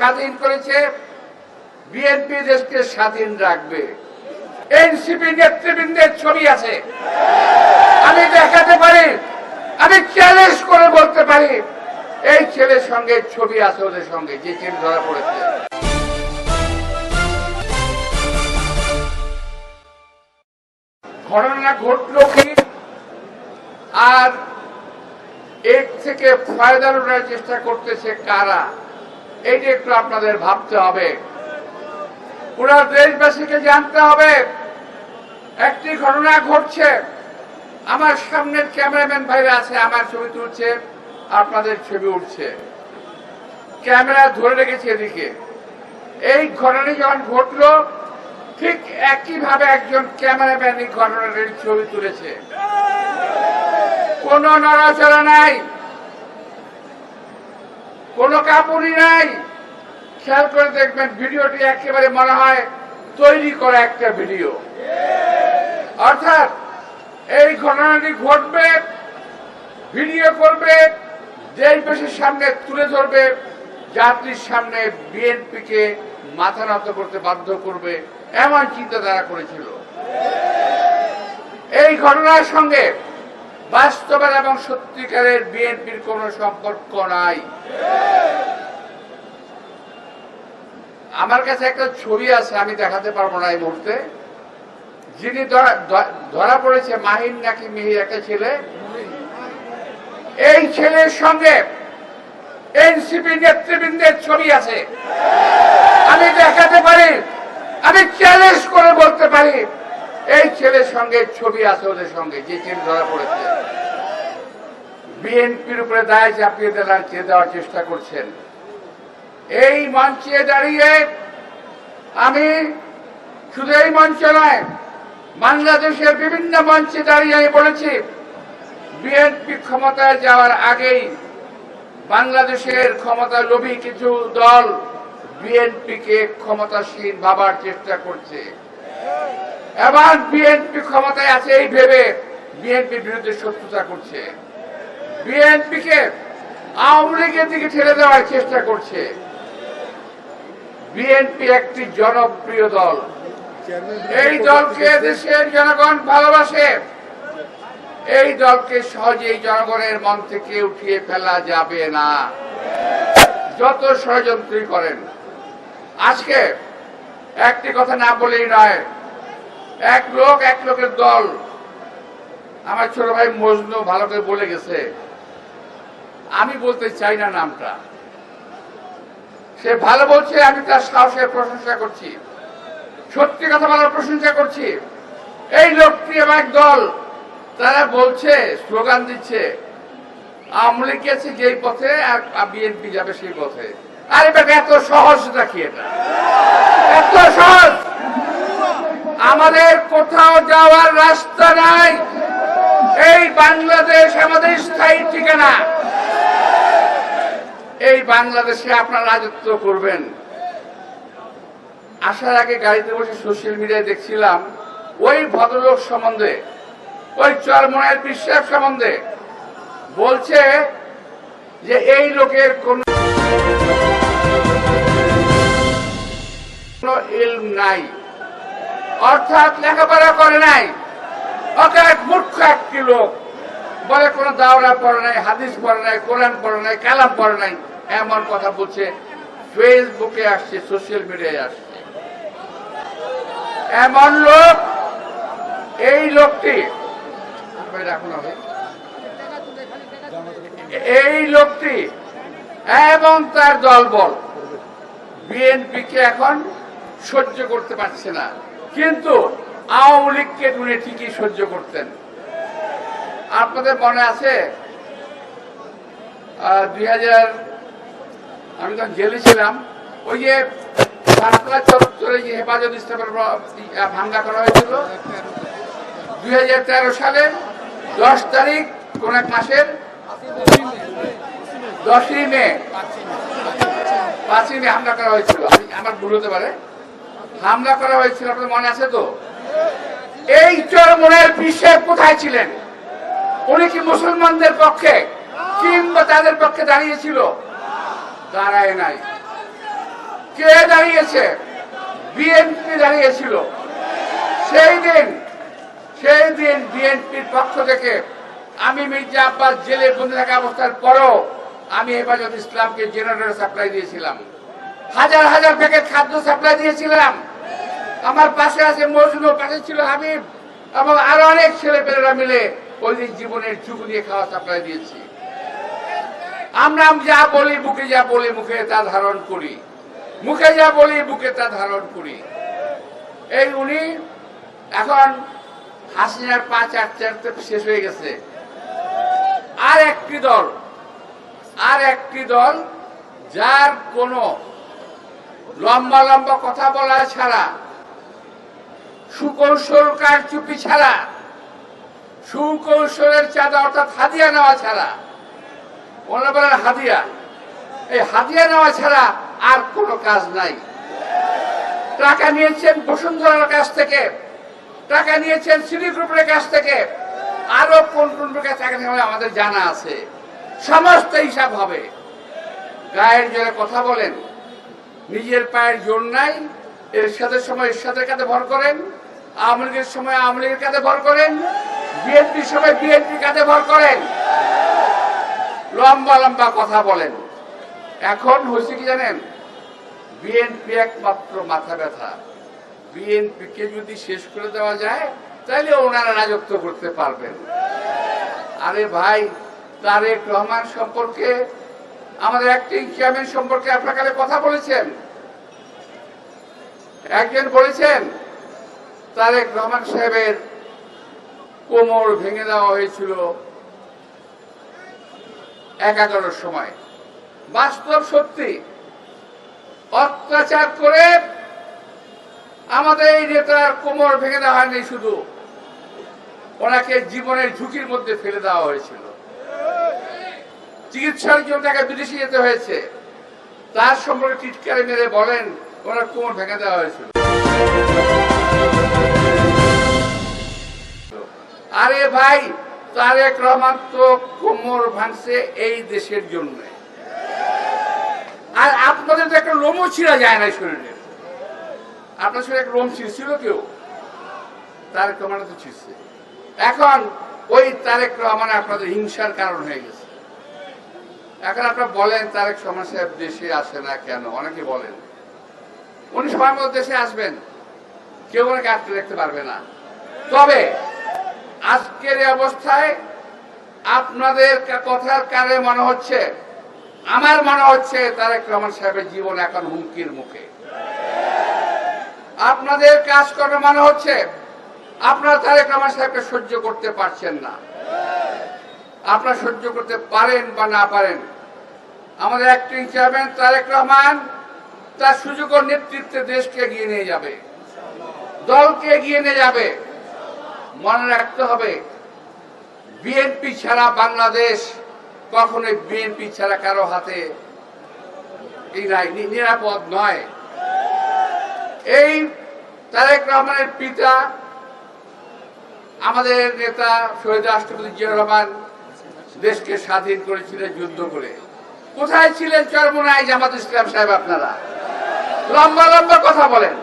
স্বাধীন করেছে, বিএনপি দেশকে স্বাধীন রাখবে। এনসিপি নেতৃবৃন্দের ছবি আছে। আমি দেখাতে পারি, আমি চ্যালেঞ্জ করে বলতে পারি, এই ছেলের সঙ্গে ছবি আছে ওদের সঙ্গে, যে ছেলে ধরা পড়েছে। ঘটনা ঘটলো কি? আর এর থেকে ফায়দা লুটার চেষ্টা করতেছে কারা? এইটা একটু আপনাদের ভাবতে হবে। পুরো দেশবাসীকে জানতে হবে, একটি ঘটনা ঘটছে। আমার সামনের ক্যামেরাম্যান ভাইরা আছে, আমার ছবি তুলছে, আপনাদের ছবি উঠছে। ক্যামেরা ধরে রেখেছে এদিকে। এই ঘটনা যখন ঘটলো, ঠিক একইভাবে একজন ক্যামেরাম্যান এই ঘটনাটির ছবি তুলেছে। কোন নড়াচড়া নাই। কোন কাপড়ই নাই। খেয়াল করে দেখবেন ভিডিওটি একেবারে মনে হয় তৈরি করা একটা ভিডিও। অর্থাৎ এই ঘটনাটি ঘটবে, ভিডিও করবে দেশবাসীর সামনে তুলে ধরবে, যাত্রীর সামনে বিএনপিকে মাথা নত করতে বাধ্য করবে, এমন চিন্তা তারা করেছিল। এই ঘটনার সঙ্গে বাস্তবের এবং সত্যিকারের বিএনপির কোনো সম্পর্ক নাই। আমার কাছে একটা ছবি আছে, আমি দেখাতে পারব না এই মুহূর্তে। যিনি ধরা- পড়েছে মাহিন নাকি মিহির একটা ছেলে। এই ছেলের সঙ্গে এনসিপি নেতৃবৃন্দের ছবি আছে। আমি দেখাতে পারি, আমি চ্যালেঞ্জ করে বলতে পারি। এই ছেলের সঙ্গে, ছবি আছে ওদের সঙ্গে, যে ছেলে ধরা পড়েছে। বিএনপির উপরে দায় চাপিয়ে দেওয়ার দেওয়ার চেষ্টা করছেন। এই মঞ্চে দাঁড়িয়ে আমি শুধু এই মঞ্চ নয়, বাংলাদেশের বিভিন্ন মঞ্চে দাঁড়িয়ে আমি বলেছি, বিএনপি ক্ষমতায় যাওয়ার আগেই বাংলাদেশের ক্ষমতা লোভী কিছু দল বিএনপিকে ক্ষমতাসীন ভাবার চেষ্টা করছে। এবার বিএনপি ক্ষমতায় আছে এই ভেবে বিএনপির বিরুদ্ধে শত্রুতা করছে। বিএনপিকে আওয়ামী লীগের দিকে ঠেলে দেওয়ার চেষ্টা করছে। বিএনপি একটি জনপ্রিয় দল। এই দলকে দেশের জনগণ ভালোবাসে। এই দলকে সহজেই জনগণের মন থেকে উঠিয়ে ফেলা যাবে না। যত ষড়যন্ত্রী করেন, আজকে একটি কথা না বলেই নয় এক লোক, এক লোকের দল। আমার ছোট ভাই মজনু ভালো করে বলে গেছে, আমি বলতে চাই না নামটা। সে ভালো বলছে, আমি তার সাহসের প্রশংসা করছি। সত্যি কথা বলার প্রশংসা করছি। এই লোকটি এবং এক দল, তারা বলছে, স্লোগান দিচ্ছে, আওয়ামী লীগ গেছে যেই পথে আর বিএনপি যাবে সেই পথে। আরে বেটা এত সহজ নাকি এটা? এত সহজ আমাদের কোথাও যাওয়ার রাস্তা নাই। এই বাংলাদেশ আমাদের স্থায়ী ঠিকানা। এই বাংলাদেশে আপনারা রাজত্ব করবেন। আসার আগে গাড়িতে বসে সোশ্যাল মিডিয়ায় দেখছিলাম, ওই ভদ্রলোক সম্বন্ধে, ওই চরমনের বিশ্বাস সম্বন্ধে বলছে যে এই লোকের কোন ইলম নাই। অর্থাৎ লেখাপড়া করে নাই। এক মূর্খ একটি লোক। বলে কোন দাওরা পড়ে নাই, হাদিস পড়ে নাই, কোরআন পড়ে নাই, কালাম পড়ে নাই, এমন কথা বলছে। ফেসবুকে আসছে, সোশ্যাল মিডিয়ায় আসছে। এমন লোক, এই লোকটি। এই লোকটি এবং তার দলবল, বিএনপিকে এখন সহ্য করতে পারছে না। কিন্তু আওয়ামী লীগকে উনি ঠিকই সহ্য করতেন। আপনাদের মনে আছে? দুই হাজার, আমি তখন জেলে ছিলাম, ওই যে শাপলা চত্বরে যে হেফাজত ইসলামের ভাঙ্গা করা হয়েছিল। দুই হাজার তেরো সালের দশ তারিখ কোন এক মাসের দশই মে, পাঁচই মে হামলা করা হয়েছিল। আমি- আমার ভুল হতে পারে। হামলা করা হয়েছিল, আপনাদের মনে আছে তো? এই চরমনের বিশ্বের কোথায় ছিলেন? উনি কি মুসলমানদের পক্ষে কিংবা তাদের পক্ষে দাঁড়িয়েছিল? দাঁড়ায় নাই। কে দাঁড়িয়েছে? বিএনপি দাঁড়িয়েছিল। সেই দিন সেই দিন বিএনপির পক্ষ থেকে আমি মির্জা আব্বাস জেলে বন্দি থাকা অবস্থার পরও আমি হেফাজত ইসলামকে জেনারেটর সাপ্লাই দিয়েছিলাম। হাজার হাজার প্যাকেট খাদ্য সাপ্লাই দিয়েছিলাম। আমার পাশে আছে মজনু পাশে ছিল হাবিব এবং আরও অনেক ছেলে পেলেরা মিলে ওই জীবনের চুপ দিয়ে খাওয়া সাপ্লাই দিয়েছি। আমরা যা বলি বুকে যা বলি, মুখে তা ধারণ করি। মুখে যা বলি বুকে তা ধারণ করি। এই উনি এখন হাসিনার পাঁচ চারটে চারটে শেষ হয়ে গেছে। আর একটি দল, আর একটি দল যার কোনো লম্বা লম্বা কথা বলা ছাড়া সুকৌশল কারচুপি ছাড়া, সুকৌশলের চাঁদা অর্থাৎ হাদিয়া নেওয়া ছাড়া ওনারা বলেন হাদিয়া, এই হাদিয়া নেওয়া ছাড়া আর কোনো কাজ নাই। টাকা নিয়েছেন বসুন্ধরার কাছ থেকে, টাকা নিয়েছেন সিটি গ্রুপের কাছ থেকে আরও কোন কোন প্রকার টাকা নেওয়া আমাদের জানা আছে। সমস্ত হিসাব হবে। গায়ের জোরে কথা বলেন, নিজের পায়ের জোর নাই, এরশাদের সময় এরশাদের কাছে ভর করেন আওয়ামী সময় আওয়ামী লীগের কাছে ভর করেন, বিএনপির সময় বিএনপির কাছে ভর করেন। লম্বা লম্বা কথা বলেন। এখন হয়েছে কি জানেন? বিএনপি একমাত্র মাথা ব্যথা। বিএনপিকে যদি শেষ করে দেওয়া যায় তাহলে ওনারা রাজত্ব করতে পারবেন। আরে ভাই, তারেক রহমান সম্পর্কে, আমাদের অ্যাক্টিং চেয়ারম্যান সম্পর্কে আপনার কথা বলেছেন? একজন বলেছেন তারেক রহমান সাহেবের কোমর ভেঙে দেওয়া হয়েছিল একাগানোর সময়। বাস্তব সত্যি, অত্যাচার করে আমাদের এই নেতার কোমর ভেঙে দেওয়া হয়নি শুধু, ওনাকে জীবনের ঝুঁকির মধ্যে ফেলে দেওয়া হয়েছিল। চিকিৎসার জন্য তাকে বিদেশে যেতে হয়েছে। তার সম্পর্কে টিটকারে মেরে বলেন, ওনার কোমর ভেঙে দেওয়া হয়েছিল। আরে ভাই, তারেক রহমান তো কোমর ভাঙছে এই দেশের জন্য। আর আপনাদের তো একটা লোমও ছিঁড়া যায় না শরীরে। আপনার শরীরে একটা লোম ছিঁড়ছিল কেউ? তারেক রহমান তো ছিঁড়ছে। এখন ওই তারেক রহমান আপনাদের হিংসার কারণ হয়ে গেছে। এখন আপনারা বলেন, তারেক রহমান সাহেব দেশে আসে না কেন? অনেকে বলেন। উনি সময় মতো দেশে আসবেন। কেউ ওনাকে আটকে রাখতে পারবে না। তবে আজকের অবস্থায় আপনাদের কথার কারে মনে হচ্ছে, আমার মনে হচ্ছে তারেক রহমান সাহেবের জীবন এখন হুমকির মুখে। আপনাদের কাজ কর্ম মনে হচ্ছে আপনারা তারেক রহমান সাহেবকে সহ্য করতে পারছেন না। আপনারা সহ্য করতে পারেন বা না পারেন, আমাদের অ্যাক্টিং চেয়ারম্যান তারেক রহমান তার সুযোগ নেতৃত্বে দেশকে এগিয়ে নিয়ে যাবে, দলকে এগিয়ে নিয়ে যাবে। মনে রাখতে হবে, বিএনপি ছাড়া বাংলাদেশ কখনোই বিএনপি ছাড়া কারও হাতে নিরাপদ নয়। এই তারেক রহমানের পিতা, আমাদের নেতা শহীদ রাষ্ট্রপতি জিয়া রহমান দেশকে স্বাধীন করেছিলেন যুদ্ধ করে। কোথায় ছিলেন চরমনায় জামাত ইসলাম সাহেব আপনারা? লম্বা লম্বা কথা বলেন।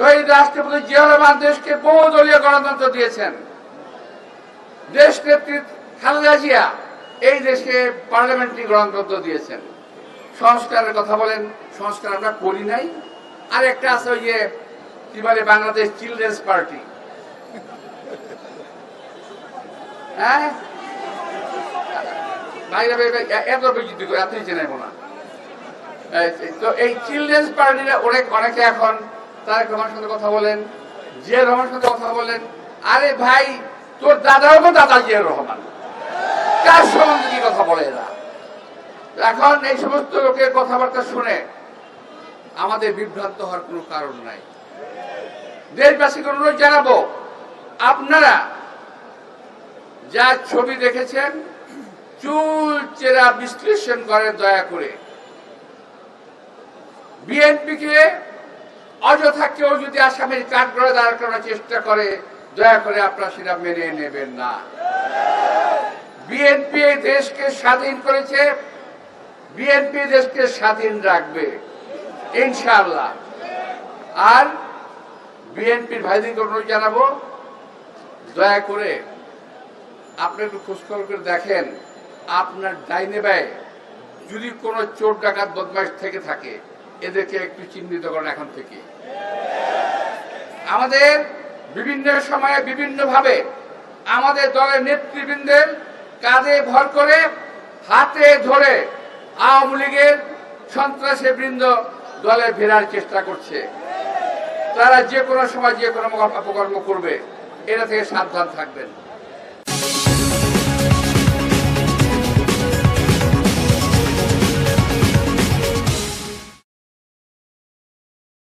শহীদ রাষ্ট্রপতি জিয়া রহমান দেশকে বহুদলীয় গণতন্ত্র দিয়েছেন। দেশ নেত্রী খালেদা জিয়া এই দেশকে পার্লামেন্টারি গণতন্ত্র দিয়েছেন। সংস্কারের কথা বলেন, সংস্কার আমরা করি নাই। আর একটা আছে ওই যে, কি বলে বাংলাদেশ চিলড্রেন্স পার্টি। হ্যাঁ? এত বিচিত্র করে আপনি চেনেন না। তো এই চিলড্রেন্স পার্টিরা অনেক, অনেকে এখন তারেক রহমানের সাথে কথা বলেন জিয়া রহমানের সাথে কথা বলেন, আরে ভাই, তোর দাদাও তো দাদা জিয়া রহমান। কার সম্বন্ধে কি কথা বলে এরা? এখন এই সমস্ত লোকের কথাবার্তা শুনে আমাদের বিভ্রান্ত হওয়ার কোনো কারণ নাই। দেশবাসীকে অনুরোধ জানাব, আপনারা যা ছবি দেখেছেন, চুল চেরা বিশ্লেষণ করেন দয়া করে। বিএনপিকে অযথা কেউ যদি আসামির করে দাঁড় করার চেষ্টা করে, দয়া করে আপনারা সেটা মেনে নেবেন না। বিএনপি দেশকে স্বাধীন করেছে বিএনপি দেশকে স্বাধীন রাখবে, ইনশাআল্লাহ। আর বিএনপির ভাইদেরকে অনুরোধ জানাব, দয়া করে আপনি একটু খোঁজখবর করে দেখেন, আপনার ডাইনে ব্যয় যদি কোনো চোর ডাকাত বদমাশ থেকে থাকে এদেরকে একটু চিহ্নিত করেন এখন থেকে। আমাদের বিভিন্ন সময়ে বিভিন্ন ভাবে আমাদের দলের নেতৃবৃন্দের কাঁধে ভর করে হাতে ধরে আওয়ামী লীগের সন্ত্রাসী বৃন্দ দলে ফেরার চেষ্টা করছে। তারা যে কোনো সময় যে কোনো অপকর্ম করবে এটা থেকে সাবধান থাকবেন।